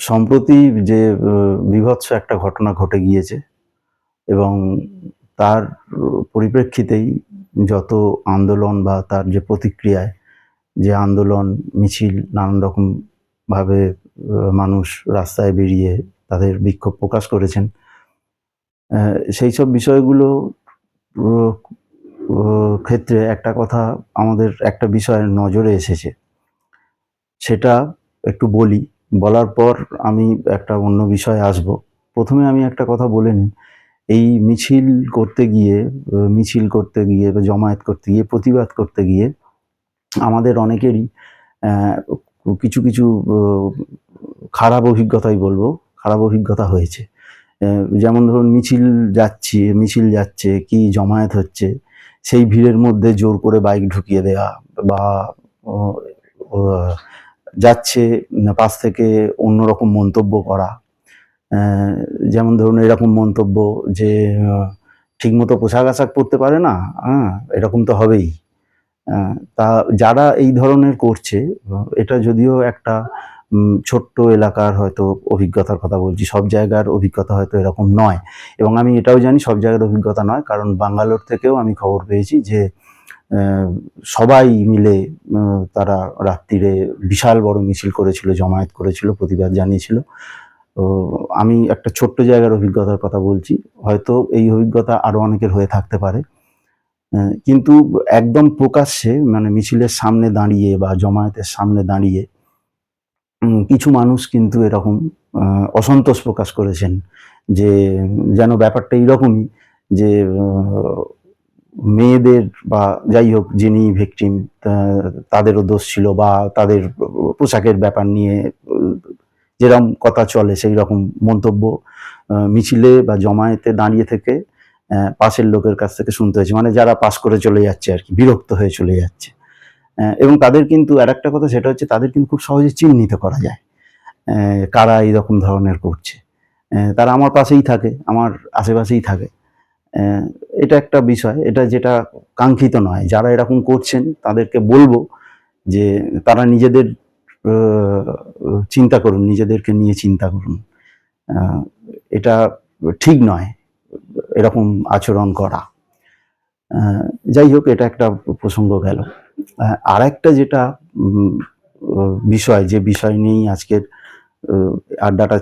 সম্প্রতি যে বীভৎস একটা ঘটনা ঘটে গিয়েছে এবং তার পরিপ্রেক্ষিতেই যত আন্দোলন বা তার যে প্রতিক্রিয়ায় যে আন্দোলন, মিছিল নানান রকমভাবে মানুষ রাস্তায় বেরিয়ে তাদের বিক্ষোভ প্রকাশ করেছেন সেই সব বিষয়গুলো ক্ষেত্রে একটা কথা আমাদের একটা বিষয় নজরে এসেছে। সেটা একটু বলি। বলার পর আমি একটা অন্য বিষয়ে আসব। প্রথমে আমি একটা কথা বলে নিই। এই মিছিল করতে গিয়ে, মিছিল করতে গিয়ে বা জমায়েত করতে গিয়ে, প্রতিবাদ করতে গিয়ে আমাদের অনেকেরই কিছু কিছু খারাপ অভিজ্ঞতাই বলব, খারাপ অভিজ্ঞতা হয়েছে। যেমন ধরুন মিছিল যাচ্ছি, মিছিল যাচ্ছে, কি জমায়েত হচ্ছে, সেই ভিড়ের মধ্যে জোর করে বাইক ঢুকিয়ে দেওয়া বা যাচ্ছে পাশ থেকে অন্যরকম মন্তব্য করা। যেমন ধরুন এরকম মন্তব্য যে ঠিকমতো পোশাক আশাক পরতে পারে না হ্যাঁ এরকম তো হবেই। তা যারা এই ধরনের করছে, এটা যদিও একটা ছোট্ট এলাকার হয়তো অভিজ্ঞতার কথা বলছি, সব জায়গার অভিজ্ঞতা হয়তো এরকম নয়। এবং আমি এটাও জানি সব জায়গার অভিজ্ঞতা নয়, কারণ বাঙ্গালোর থেকেও আমি খবর পেয়েছি যে সবাই মিলে তারা রাত্রিরে বিশাল বড় মিছিল করেছিল, জমায়েত করেছিল, প্রতিবাদ জানিয়েছিল। আমি একটা ছোট্ট জায়গার অভিজ্ঞতার কথা বলছি। হয়তো এই অভিজ্ঞতা আরও অনেকের হয়ে থাকতে পারে। কিন্তু একদম প্রকাশ্যে মানে মিছিলের সামনে দাঁড়িয়ে বা জমায়েতের সামনে দাঁড়িয়ে কিছু মানুষ কিন্তু এরকম অসন্তোষ প্রকাশ করেছেন যে, যেন ব্যাপারটা এইরকমই যে মেয়েদের বা যাই হোক যিনি ভিকটিম তাদেরও দোষ ছিল বা তাদের পোশাকের ব্যাপার নিয়ে যেরকম কথা চলে সেই রকম মন্তব্য মিছিলে বা জমায়েতে দাঁড়িয়ে থেকে পাশের লোকের কাছ থেকে শুনতে হয়েছে। মানে যারা পাস করে চলে যাচ্ছে আর কি, বিরক্ত হয়ে চলে যাচ্ছে। এবং তাদের কিন্তু আর একটা কথা সেটা হচ্ছে তাদের কিন্তু খুব সহজে চিহ্নিত করা যায় কারা এইরকম ধরনের করছে। তারা আমার পাশেই থাকে, আমার আশেপাশেই থাকে। এটা একটা বিষয়, এটা যেটা কাঙ্ক্ষিত নয়। যারা এরকম করছেন, তাদেরকে বলব যে তারা নিজেদের চিন্তা করুন, নিজেদেরকে নিয়ে চিন্তা করুন। এটা ঠিক নয়, এরকম আচরণ করা। যাই হোক, এটা একটা প্রসঙ্গ গেল। আর একটা যেটা বিষয়, যে বিষয় নিয়েই আজকের আড্ডাটা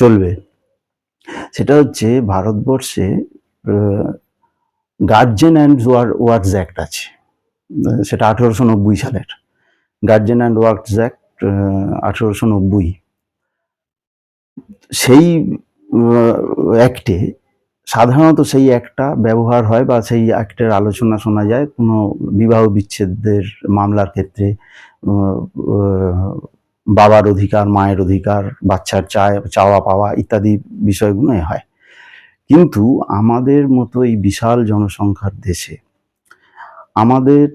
চলবে, সেটা হচ্ছে ভারতবর্ষে গার্জেন অ্যান্ড ওয়ার্কস অ্যাক্ট আছে। সেটা আঠেরোশো নব্বই সালের। গার্জেন অ্যান্ড ওয়ার্কস অ্যাক্ট আঠেরোশো নব্বই। সেই অ্যাক্টে সাধারণত সেই একটা ব্যবহার হয় বা সেই অ্যাক্টের আলোচনা শোনা যায় কোনো বিবাহ বিচ্ছেদের মামলার ক্ষেত্রে বাবার অধিকার, মায়ের অধিকার, বাচ্চার চায়, চাওয়া পাওয়া ইত্যাদি বিষয়গুলোই হয়। কিন্তু আমাদের মতো এই বিশাল জনসংখ্যার দেশে আমাদের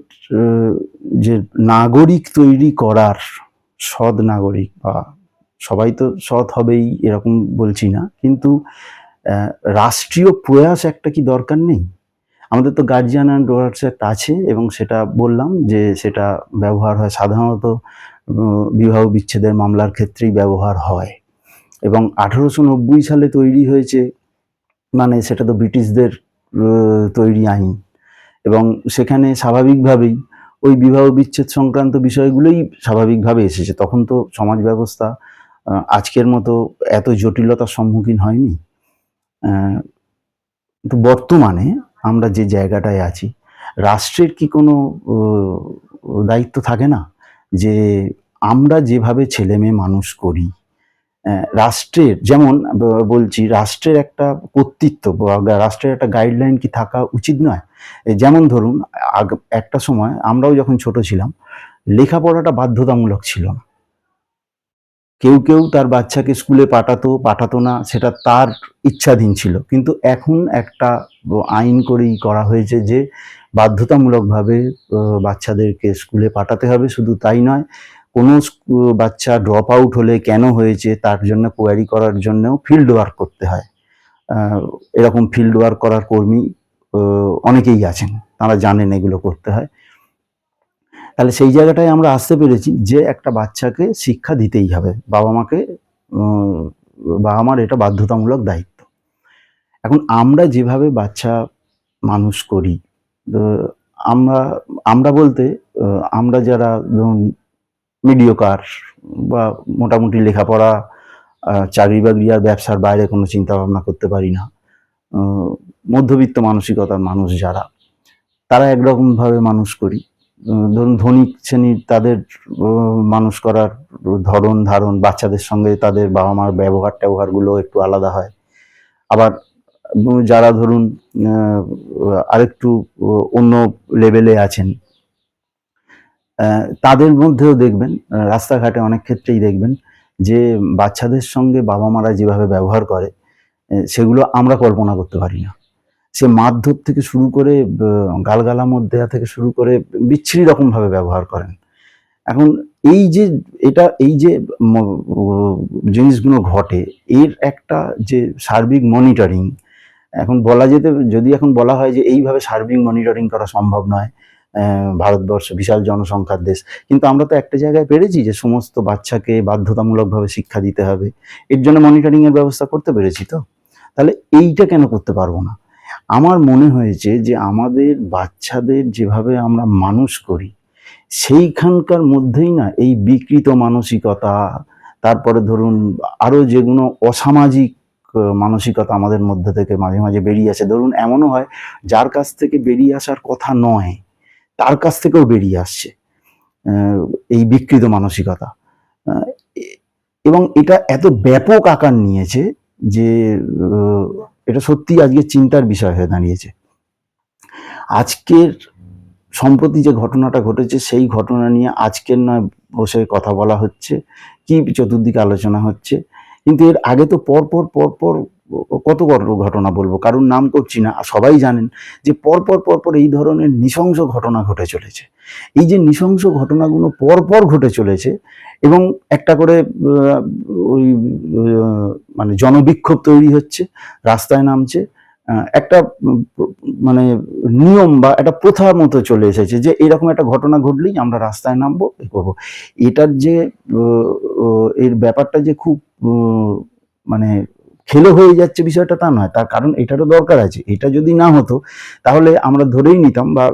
যে নাগরিক তৈরি করার সৎ নাগরিক বা সবাই তো সৎ হবেই এরকম বলছি না, কিন্তু রাষ্ট্রীয় প্রয়াস একটা কি দরকার নেই? আমাদের তো গার্জিয়ান অ্যান্ড ওয়ার্কস একটা আছে এবং সেটা বললাম যে সেটা ব্যবহার হয় সাধারণত বিবাহ বিচ্ছেদের মামলার ক্ষেত্রেই ব্যবহার হয় এবং আঠেরোশো নব্বই সালে তৈরি হয়েছে মানে সেটা তো ব্রিটিশদের তৈরি আইন। এবং সেখানে স্বাভাবিকভাবেই ওই বিবাহ বিচ্ছেদ সংক্রান্ত বিষয়গুলোই স্বাভাবিকভাবে এসেছে। তখন তো সমাজ ব্যবস্থা আজকের মতো এত জটিলতার সম্মুখীন হয়নি। কিন্তু বর্তমানে আমরা যে জায়গাটায় আছি, রাষ্ট্রের কি কোনো দায়িত্ব থাকে না? যে আমরা যেভাবে ছেলে মেয়ে মানুষ করি রাষ্ট্রের, যেমন বলছি রাষ্ট্রের একটা কর্তৃত্ব বা রাষ্ট্রের একটা গাইডলাইন কি থাকা উচিত নয়? যেমন ধরুন একটা সময় আমরাও যখন ছোট ছিলাম, লেখাপড়াটা বাধ্যতামূলক ছিল না। কেউ কেউ তার বাচ্চাকে স্কুলে পাঠাতো পাঠাতো না, সেটা তার ইচ্ছাধীন ছিল। কিন্তু এখন একটা আইন করেই করা হয়েছে যে বাধ্যতামূলকভাবে বাচ্চাদেরকে স্কুলে পাঠাতে হবে, শুধু তাই নয় কোনো বাচ্চা ড্রপ আউট হলে কেন হয়েছে, তার জন্য কোয়ারি করার জন্যও ফিল্ড ওয়ার্ক করতে হয়। এরকম ফিল্ড ওয়ার্ক করার কর্মী অনেকেই আছেন, তারা জানেন এগুলো করতে হয়। তাহলে সেই জায়গাটায় আমরা আসতে পেরেছি যে একটা বাচ্চাকে শিক্ষা দিতেই হবে, বাবা মাকে বাবা মার এটা বাধ্যতামূলক দায়িত্ব। এখন আমরা যেভাবে বাচ্চা মানুষ করি আমরা আমরা বলতে আমরা যারা ধরুন মিডিওকার বা মোটামুটি লেখাপড়া চাকরি বাকরি আর ব্যবসার বাইরে কোনো চিন্তা ভাবনা করতে পারি না। মধ্যবিত্ত মানসিকতার মানুষ যারা, তারা একরকমভাবে মানুষ করি। ধরুন ধনী শ্রেণির তাদের মানুষ করার ধরন, ধারণ, বাচ্চাদের সঙ্গে তাদের বাবা মার ব্যবহার ট্যাবহারগুলো একটু আলাদা হয়। আবার যারা ধরুন আরেকটু অন্য লেভেলে আছেন তাদের মধ্যেও দেখবেন রাস্তাঘাটে অনেক ক্ষেত্রেই দেখবেন যে বাচ্চাদের সঙ্গে বাবা মারা যেভাবে ব্যবহার করে সেগুলো আমরা কল্পনা করতে পারি না। সে মারধর থেকে শুরু করে গালগালা মধ্যে থেকে শুরু করে বিচ্ছিরি রকমভাবে ব্যবহার করেন। এখন এই যে, এটা, এই যে জিনিসগুলো ঘটে, এর একটা যে সার্বিক মনিটরিং এখন বলা যেতে, যদি এখন বলা হয় যে এইভাবে সার্বিক মনিটরিং করা সম্ভব নয় ভারতবর্ষ, বিশাল জনসংখ্যার দেশ। কিন্তু আমরা তো একটা জায়গায় পেরেছি যে সমস্ত বাচ্চাকে বাধ্যতামূলকভাবে শিক্ষা দিতে হবে। এর জন্য মনিটরিং এর ব্যবস্থা করতে পেরেছি তো। তাহলে এইটা কেন করতে পারব না? আমার মনে হয়েছে যে আমাদের বাচ্চাদের যেভাবে আমরা মানুষ করি, সেইখানকার মধ্যেই না এই বিকৃত মানসিকতা, তারপরে ধরুন আরও যেগুলো অসামাজিক মানসিকতা আমাদের মধ্যে থেকে মাঝে মাঝে বেরিয়ে আসে। ধরুন এমনও হয়, যার কাছ থেকে বেরিয়ে আসার কথা নয় তার কাছ থেকেও বেরিয়ে আসছে এই বিকৃত মানসিকতা। এবং এটা এত ব্যাপক আকার নিয়েছে যে এটা সত্যি আজকে চিন্তার বিষয় হয়ে দাঁড়িয়েছে। আজকের সম্প্রতি যে ঘটনাটা ঘটেছে, সেই ঘটনা নিয়ে আজকের নয় বসে কথা বলা হচ্ছে, কি চতুর্দিকে আলোচনা হচ্ছে, কিন্তু এর আগে তো পর পর পর পর কত বড় ঘটনা বলব? কারণ নাম করছি না সবাই জানেন যে পরপর পর পর পর এই ধরনের নৃশংস ঘটনা ঘটে চলেছে। এই যে নৃশংস ঘটনাগুলো পর পর ঘটে চলেছে এবং একটা করে ওই মানে জনবিক্ষোভ তৈরি হচ্ছে, রাস্তায় নামছে একটা মানে নিয়ম বা একটা প্রথার মতো চলে এসেছে যে এরকম একটা ঘটনা ঘটলেই আমরা রাস্তায় নামবো, এ করব। এটার যে এর ব্যাপারটা যে খুব মানে খেলে হয়ে যাচ্ছে বিষয়টা তা নয়, তার কারণ এটারও দরকার আছে। এটা যদি না হতো, তাহলে আমরা ধরেই নিতাম বা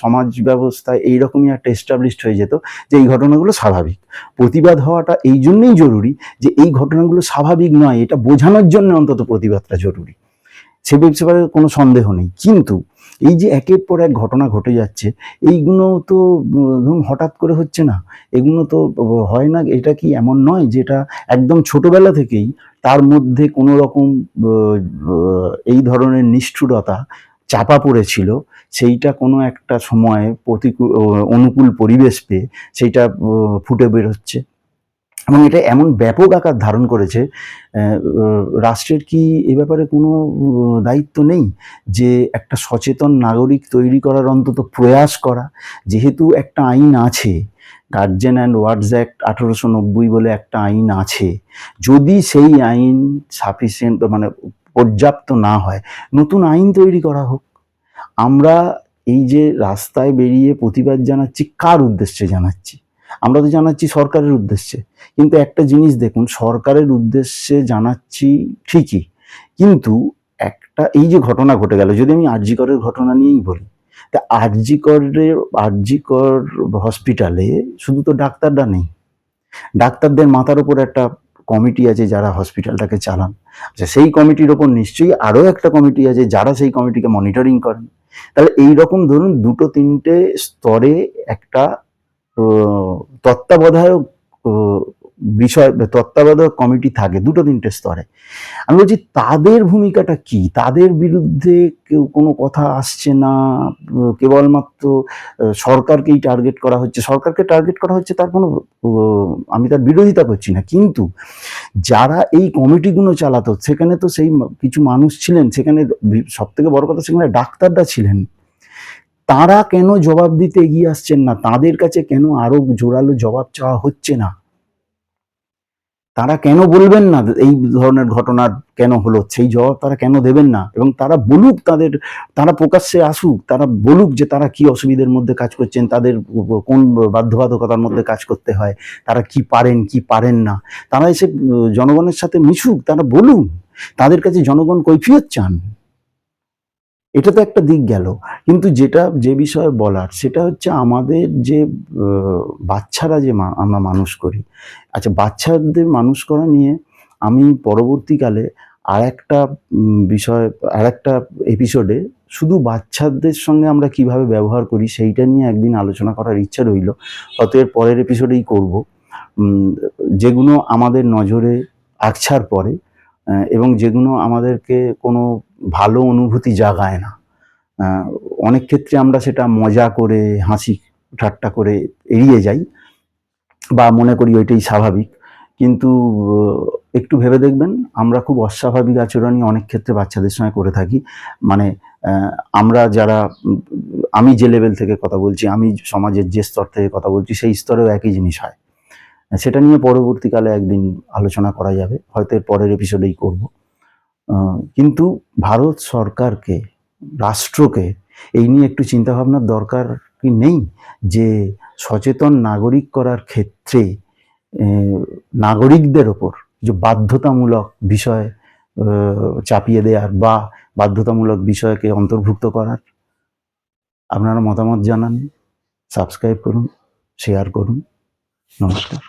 সমাজ ব্যবস্থায় এইরকমই একটা এস্টাবলিশড হয়ে যেত যে এই ঘটনাগুলো স্বাভাবিক। প্রতিবাদ হওয়াটা এই জন্যই জরুরি যে এই ঘটনাগুলো স্বাভাবিক নয়, এটা বোঝানোর জন্য অন্তত প্রতিবাদটা জরুরি। সে ব্যাপারে কোনো সন্দেহ নেই। কিন্তু এই যে একের পর এক ঘটনা ঘটে যাচ্ছে, এইগুলো তো, ধরুন, হঠাৎ করে হচ্ছে না? এগুলো তো, হয় না, এটা কি এমন নয় যেটা একদম ছোটবেলা থেকেই তার মধ্যে কোনো রকম এই ধরনের নিষ্ঠুরতা চাপা পড়েছিল? সেইটা কোনো একটা সময়ে প্রতিকূল, অনুকূল পরিবেশ পেয়ে সেইটা ফুটে বেরোচ্ছে? এবং এটা এমন ব্যাপক আকার ধারণ করেছে রাষ্ট্রের কি এ ব্যাপারে কোনো দায়িত্ব নেই যে একটা সচেতন নাগরিক তৈরি করার অন্তত প্রয়াস করা? যেহেতু একটা আইন আছে গার্জেন অ্যান্ড ওয়ার্ডস অ্যাক্ট আঠেরোশো নব্বই বলে একটা আইন আছে, যদি সেই আইন সাফিসিয়েন্ট মানে পর্যাপ্ত না হয়, নতুন আইন তৈরি করা হোক। আমরা এই যে রাস্তায় বেরিয়ে প্রতিবাদ জানাচ্ছি, কার উদ্দেশ্যে জানাচ্ছি? আমরা তো জানাচ্ছি সরকারের উদ্দেশ্যে। কিন্তু একটা জিনিস দেখুন, সরকারের উদ্দেশ্যে জানাচ্ছি ঠিকই। কিন্তু একটা এই যে ঘটনা ঘটে গেল, যদি আমি আরজিকরের ঘটনা নিয়েই বলি, তা আরজিকরের আরজিকর হসপিটালে শুধু তো ডাক্তাররা নেই। ডাক্তারদের মাথার উপর একটা কমিটি আছে যারা হসপিটালটাকে চালান। আচ্ছা সেই কমিটির ওপর নিশ্চয়ই আরও একটা কমিটি আছে যারা সেই কমিটিকে মনিটরিং করেন। তাহলে এই রকম ধরুন দুটো তিনটে স্তরে একটা তত্ত্বাবধায়ক বিষয়, তত্ত্বাবধায়ক কমিটি থাকে, দুটো তিনটে স্তরে। আমি বলছি, তাদের ভূমিকাটা কি? তাদের বিরুদ্ধে কেউ কোনো কথা আসছে না? কেবলমাত্র সরকারকেই টার্গেট করা হচ্ছে? সরকারকে টার্গেট করা হচ্ছে তার কোনো আমি তার বিরোধিতা করছি না। কিন্তু যারা এই কমিটিগুলো চালাতো, সেখানে তো সেই কিছু মানুষ ছিলেন, সেখানে সব থেকে বড় কথা সেখানে ডাক্তাররা ছিলেন। তারা কেন জবাব দিতে এগিয়ে আসছেন না? তাদের কাছে কেন আরও জোরালো জবাব চাওয়া হচ্ছে না? তারা কেন বলবেন না এই ধরনের ঘটনার কেন হলো? সেই জবাব তারা কেন দেবেন না? এবং তারা বলুক তাদের, তারা প্রকাশ্যে আসুক, তারা বলুক যে তারা কি অসুবিধার মধ্যে কাজ করছেন, তাদের কোন বাধ্যবাধকতার মধ্যে কাজ করতে হয়, তারা কি পারেন কি পারেন না? তারা এসে জনগণের সাথে মিশুক, তারা বলুন। তাদের কাছে জনগণ কৈফিয়ত চান। এটা তো একটা দিক গেল। কিন্তু যেটা, যে বিষয়ে বলার, সেটা হচ্ছে আমাদের যে বাচ্চারা যে আমরা মানুষ করি। আচ্ছা বাচ্চাদের মানুষ করা নিয়ে আমি পরবর্তীকালে আর একটা বিষয় আর একটা এপিসোডে শুধু বাচ্চাদের সঙ্গে আমরা কীভাবে ব্যবহার করি সেইটা নিয়ে একদিন আলোচনা করার ইচ্ছা রইল। এর পরের এপিসোডেই করব। যেগুলো আমাদের নজরে আকছার পরে এবং যেগুলো আমাদেরকে কোনো ভালো অনুভূতি জাগায় না। অনেক ক্ষেত্রে আমরা সেটা মজা করে, হাসি ঠাট্টা করে এড়িয়ে যাই বা মনে করি ওইটাই স্বাভাবিক। কিন্তু একটু ভেবে দেখবেন, আমরা খুব অস্বাভাবিক আচরণই অনেক ক্ষেত্রে বাচ্চাদের সঙ্গে করে থাকি। মানে আমরা যারা, আমি যে লেভেল থেকে কথা বলছি, আমি সমাজের যে স্তর থেকে কথা বলছি, সেই স্তরেও একই জিনিস হয়। সেটা নিয়ে পরবর্তীকালে একদিন আলোচনা করা যাবে। হয়তো এর পরের এপিসোডেই করব। কিন্তু ভারত সরকারকে, রাষ্ট্রকে এই নিয়ে একটু চিন্তাভাবনার দরকার কি নেই যে সচেতন নাগরিক করার ক্ষেত্রে নাগরিকদের ওপর যে বাধ্যতামূলক বিষয় চাপিয়ে দেওয়ার বা বাধ্যতামূলক বিষয়কে অন্তর্ভুক্ত করার, আপনারা মতামত জানান, সাবস্ক্রাইব করুন, শেয়ার করুন। নমস্কার।